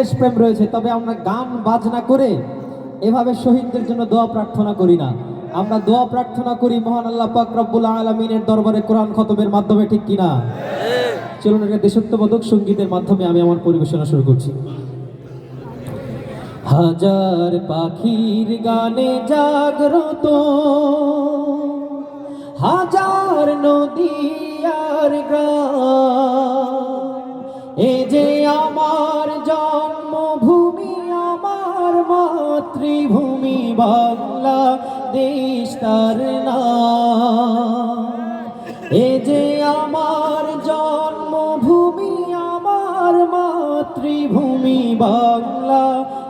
দেশপ্রেম রয়েছে, তবে আমরা গান বাজনা করে এভাবে শহীদদের জন্য দোয়া প্রার্থনা করি না। আমরা দোয়া প্রার্থনা করি মহান আল্লাহ পাক রব্বুল আলমিনের দরবারে কোরআন খতমের মাধ্যমে, ঠিক কিনা? চলুন একটা দেশত্ববোধক সঙ্গীতের মাধ্যমে আমি আমার পরিবেশনা শুরু করছি। হাজার পাখির গানে জাগ্রত, হাজার নদী আর গ্রাম মাতৃভূমি বাংলা, দেশ তার এ যে আমার জন্মভূমি, আমার মাতৃভূমি বাংলা,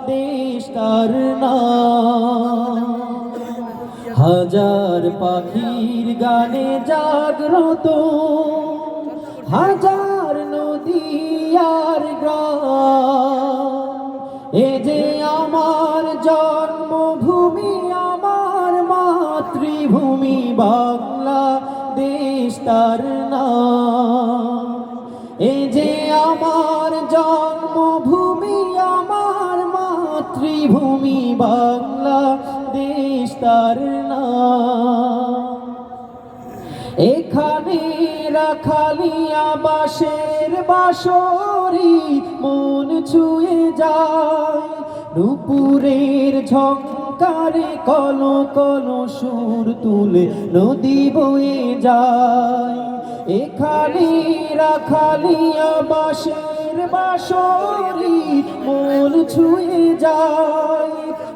দেশ তার হাজার পাখির গানে জাগ্রত, হাজার নদী আর গ্রাম। এ যে আমার মাতৃভূমি বাংলা দেশ তার নাম। এ যে আমার জন্মভূমি, আমার মাতৃভূমি বাংলা দেশ তার নাম। এখানে রাখালিয়া বাসের বাসরি মন ছুঁয়ে যায়, নুপুরের ঝঙ্কারে কল কল সুর তুলে নদী বয়ে যায়। এখানে রাখালিয়া বাসের বাসরি মন ছুঁয়ে যায়।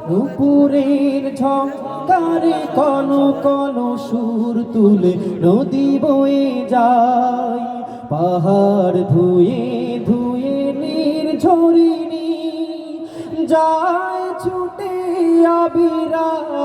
নুপুরের ঝঙ্কারে কল কল সুর তুলে নদী বয়ে যায়। পাহাড় ধুয়ে ধুয়ে নীর ঝরিনি যায় ছুটে আবিরাম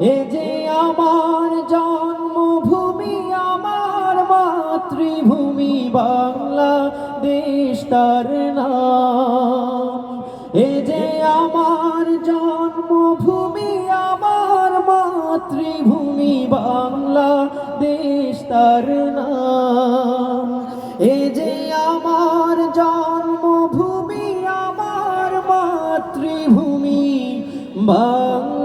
এ যে আমার জন্মভূমি, আমার মাতৃভূমি বাংলা দেশ তার নাম। এ যে আমার জন্মভূমি, আমার মাতৃভূমি বাংলা দেশ তার নাম। এ যে আমার জন্মভূমি, আমার মাতৃভূমি บาง